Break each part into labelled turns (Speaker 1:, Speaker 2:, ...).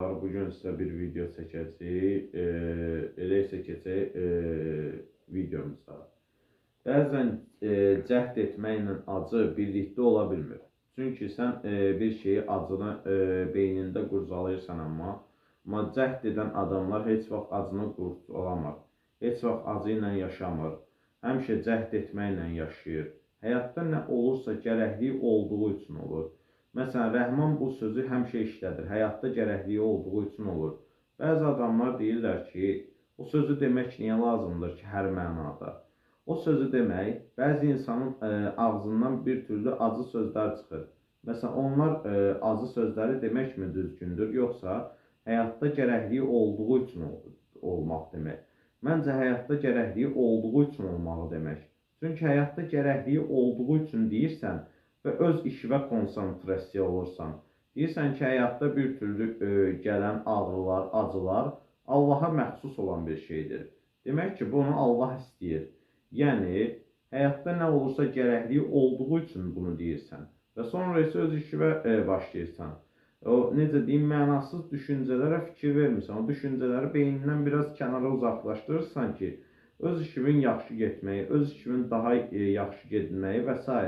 Speaker 1: Bugün sizə bir video çəkəcəyik. E, elə isə keçək e, videomuza. Bəzən e, cəhd etməklə acı birlikdə ola bilmir. Çünki sən e, bir şeyi acını e, beynində qurcalayırsan amma, amma cəhd edən adamlar heç vaxt acını qurcalamır. Heç vaxt acı ilə yaşamır. Həmişə cəhd etməklə yaşayır. Həyatda nə olursa gərəkliyi olduğu üçün olur. Məsələn, Rəhman bu sözü həmişə işlədir. Həyatda gərəkliyi olduğu üçün olur. Bəzi adamlar deyirlər ki, o sözü demək niyə lazımdır ki, hər mənada? O sözü demək, bəzi insanın ə, ağzından bir türlü acı sözlər çıxır. Məsələn, onlar ə, acı sözləri deməkmi düzgündür, yoxsa həyatda gərəkliyi olduğu üçün ol olmaq demək? Məncə həyatda gərəkliyi olduğu üçün olmağı demək. Çünki həyatda gərəkliyi olduğu üçün deyirsən, və öz işinə konsentrasiya olursan. Deyirsən ki, həyatda bir türlü ə, gələn ağrılar, acılar Allaha məxsus olan bir şeydir. Demək ki, bunu Allah istəyir. Yəni, həyatda nə olursa gərəkliyi olduğu üçün bunu deyirsən və sonra isə öz işinə ə, başlayırsan. O necə deyim, mənasız düşüncələrə fikir vermirsən. O düşüncələri beynindən biraz kənara uzaqlaşdırırsan ki, öz işinin yaxşı getməyi, öz işinin daha ə, yaxşı getməyi və s.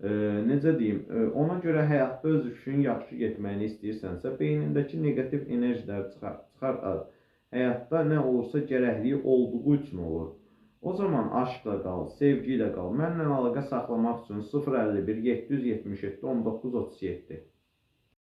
Speaker 1: E, necə deyim, e, ona görə həyatda öz işinin yaxşı getməyini istəyirsənsə, beynindəki neqativ enerjilər çıxar, çıxar az. Həyatda nə olursa gərəkliyi olduğu üçün olur. O zaman aşkla qal, sevgi ilə qal. Mənlə əlaqə saxlamaq üçün 051 777 1937